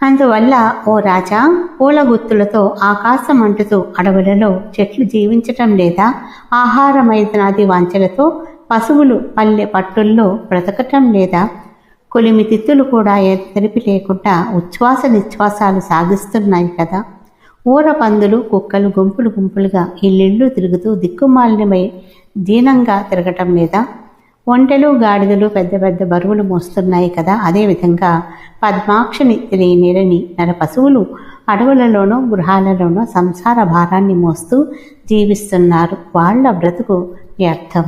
అందువల్ల ఓ రాజా పూల గుత్తులతో ఆకాశం అంటుతూ అడవులలో చెట్లు జీవించటం లేదా ఆహారమైతనాది వాంఛలతో పశువులు పల్లె పట్టుల్లో బ్రతకటం లేదా కొలిమి తిత్తులు కూడా తెరిపి లేకుండా ఉచ్ఛ్వాస నిశ్వాసాలు సాగిస్తున్నాయి కదా. ఊర పందులు కుక్కలు గుంపులు గుంపులుగా ఇల్లిళ్ళు తిరుగుతూ దిక్కుమాలినమై దీనంగా తిరగటం లేదా ఒంటెలు గాడిదలు పెద్ద పెద్ద బరువులు మోస్తున్నాయి కదా. అదేవిధంగా పద్మాక్షిని తెలియనిరని నర పశువులు అడవులలోనూ గృహాలలోనూ సంసార భారాన్ని మోస్తూ జీవిస్తున్నారు. వాళ్ళ బ్రతుకు వ్యర్థం.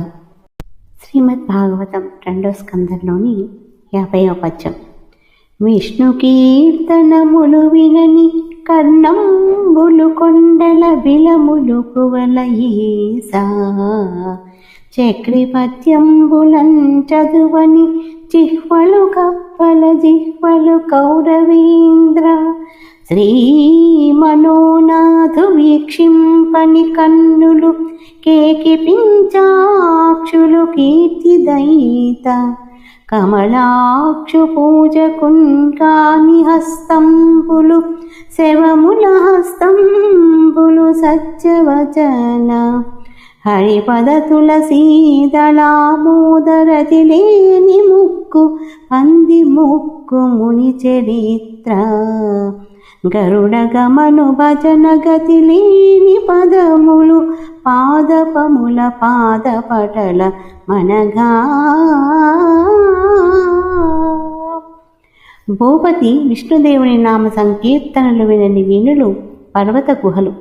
శ్రీమద్ భాగవతం రెండో స్కందంలోని యాభైవ పద్యం. విష్ణు కీర్తనములు వినని కర్ణంబులు కొండల బిలములు కువలయేసా చక్రిపత్యంబులం చదువని చిహ్వలు కప్పల జిహ్వలు కౌరవీంద్ర. శ్రీ మనోనాథు వీక్షింపని కన్నులు కేకి పించాక్షులు కీర్తిదయిత. కమలాక్షు పూజకుంకాని హస్తంబులు శవముల హస్తంబులు సత్యవచన. హరిపద తులసీదళామోదరతి లేని ముక్కు పంది ముక్కు ముని చరిత్ర. గరుడ గమను భజన గతి లేని పదములు పాదపముల పాదపటల మనగా భూపతి విష్ణుదేవుని నామ సంకీర్తనలు వినని వీణులు పర్వత గుహలు.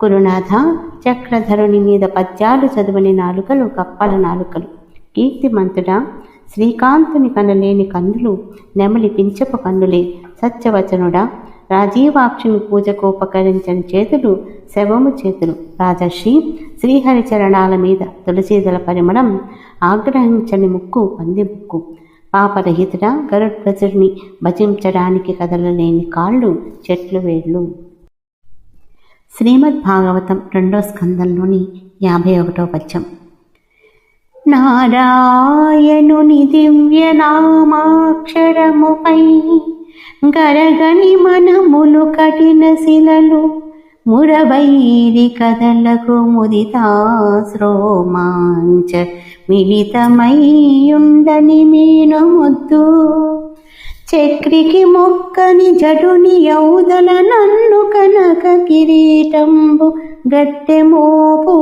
కురునాథ చక్రధరుని మీద పద్యాలు చదువని నాలుకలు కప్పల నాలుకలు. కీర్తిమంతుడా శ్రీకాంతుని కనలేని కన్నులు నెమలి పించపు కన్నులే. సత్యవచనుడా రాజీవాక్షుని పూజకు ఉపకరించని చేతులు శవము చేతులు. రాజర్షి శ్రీహరి చరణాల మీద తులసీదల పరిమళం ఆగ్రహించని ముక్కు పంది ముక్కు. పాపరహితుడా గరుడ్వజుడిని భజించడానికి కదలలేని కాళ్ళు చెట్లు వేళ్ళు. శ్రీమద్ భాగవతం రెండో స్కందంలోని యాభై ఒకటో పద్యం. నారాయణుని దివ్యనామాక్షరముపై గరగని మనములు కఠిన శిలలు మురవైరి కదలకు ముదితాశ్రోమాంచ మిళితమయ్యుండని మీను ముద్దు. చక్రికి మొక్కని జటుని యౌదల నన్ను కనక కిరీటంబు గట్టె మోపు.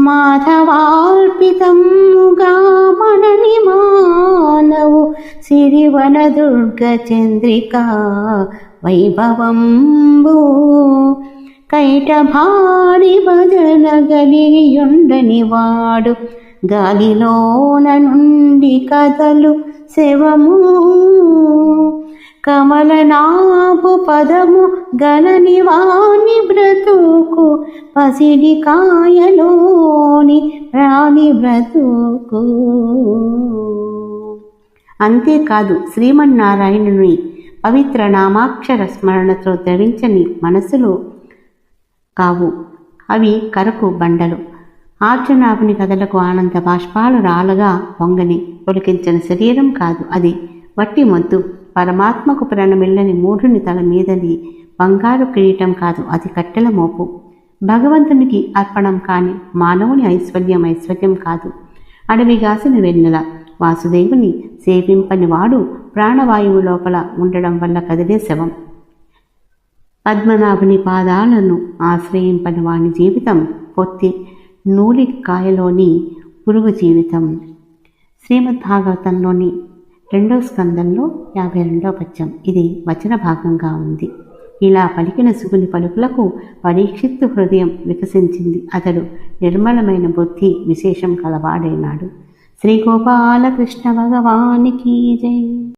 మాధవార్పితముగా మనని మానవు సిరివన దుర్గ చంద్రిక వైభవంబు. కైట భారి భజన గలియుండని వాడు గాలిలోన నుండి కథలు శవము కమలనాభు పదము గలని వాణి బ్రతుకు పసిడి కాయలోని రాణి బ్రతుకు అంతేకాదు శ్రీమన్నారాయణుని పవిత్ర నామాక్షర స్మరణతో ద్రవించని మనసులో కావు. అవి కరకు బండలు. ఆర్జనాభుని కథలకు ఆనంద బాష్పాలు రాలగా పొంగని పొలికించిన శరీరం కాదు అది. వట్టి మొద్దు. పరమాత్మకు ప్రణమిల్లని మూఢుని తల మీదని బంగారు కిరీటం కాదు అది కట్టెల మోపు. భగవంతునికి అర్పణం కాని మానవుని ఐశ్వర్యం ఐశ్వర్యం కాదు. అడవిగాసిన వెన్నెల. వాసుదేవుని సేవింపని వాడు ప్రాణవాయువు లోపల ఉండడం వల్ల కదిలే శవం. పద్మనాభుని పాదాలను ఆశ్రయింపని వాని జీవితం పొత్తి నూలి కాయలోని పురుగు జీవితం. శ్రీమద్ భాగవతంలోని రెండవ స్కందంలో యాభై రెండవ పద్యం ఇది వచన భాగంగా ఉంది. ఇలా పలికిన శుకుని పలుకులకు పరీక్షిత్తు హృదయం వికసించింది. అతడు నిర్మలమైన బుద్ధి విశేషం కలవాడైనాడు. శ్రీ గోపాలకృష్ణ భగవానికి జై.